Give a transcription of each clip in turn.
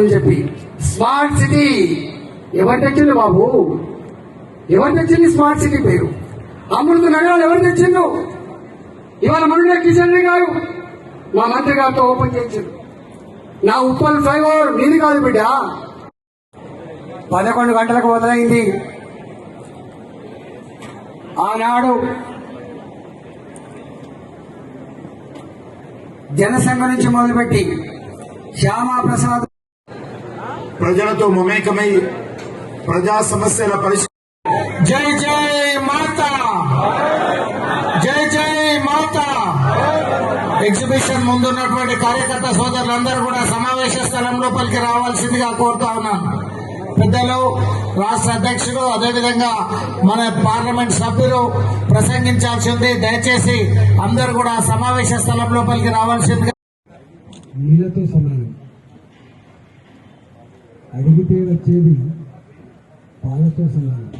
అని చెప్పి. Smart city ఎవరు తెచ్చిండు బాబు? ఎవరు తెచ్చింది స్మార్ట్ సిటీ పేరు? అమృత నగరాలు ఎవరు తెచ్చిండు ఇవాళ మనుడే కిషన్ రెడ్డి గారు. మా మంత్రి గారితో ఓపెన్ చేయించారు నా ఉప్పల్ ఫ్లైఓవర్ నీది కాదు బిడ్డ. పదకొండు గంటలకు మొదలైంది. ఆనాడు జనసంఘ నుంచి మొదలుపెట్టి శ్యామా ప్రసాద్ ప్రజలతో మమేకమై ప్రజా సమస్యల పరిష్కారం జై జై మాత! జై జై మాత! ఎగ్జిబిషన్ ముందున్నటువంటి కార్యకర్త సోదరులందరూ కూడా సమావేశ స్థలం లోపలికి రావాల్సిందిగా కోరుతా ఉన్నాను. పెద్దలు రాష్ట్ర అధ్యక్షుడు అదేవిధంగా మన పార్లమెంట్ సభ్యులు ప్రసంగించాల్సింది దయచేసి అందరూ కూడా సమావేశ స్థలం లోపలికి రావాల్సిందిగా నీళ్ళతో సమానం. అడిగితే వచ్చేది పాలతో సమానం.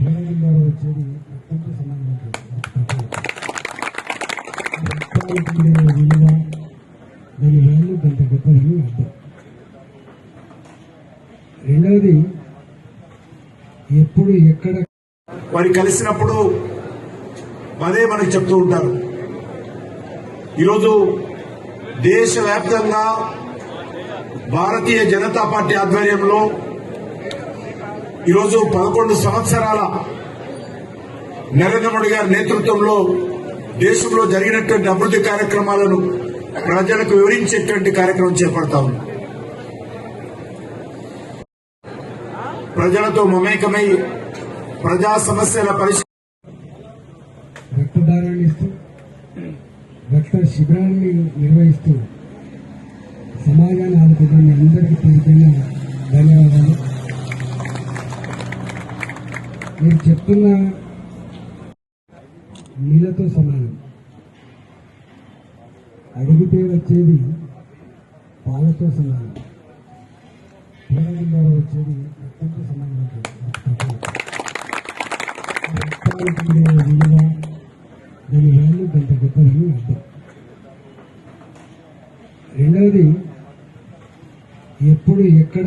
పూర్వం ద్వారా వచ్చేది రక్తంతో సమానం ఉంటుంది. విలువ దాని వాల్యూ కొంత గొప్పదని అర్థం. రెండవది ఎప్పుడు ఎక్కడ వారి కలిసినప్పుడు అదే మనకు చెప్తూ ఉంటారు. ఈరోజు దేశవ్యాప్తంగా భారతీయ జనతా పార్టీ ఆధ్వర్యంలో ఈరోజు పదకొండు సంవత్సరాల నరేంద్ర మోడీ గారి నేతృత్వంలో దేశంలో జరిగినటువంటి అభివృద్ధి కార్యక్రమాలను ప్రజలకు వివరించేటువంటి కార్యక్రమం చేపడతాం ప్రజలతో మమేకమై ప్రజా సమస్యల పరిష్కారం రక్తదానాన్ని ఇస్తూ రక్త శిబిరాన్ని నిర్వహిస్తూ సమాజాన్ని ఆదుకుంటున్న మీ అందరికీ పేరుపైన ధన్యవాదాలు. మీరు చెప్తున్న నీళ్ళతో సమానం. అడిగితే వచ్చేది పాలతో సమానం. పూర్వం ద్వారా వచ్చేది రక్తంతో సమానం విలువ దాని వాల్యూ కొంత గొప్పదని అర్థం. రెండవది ఎప్పుడు ఎక్కడ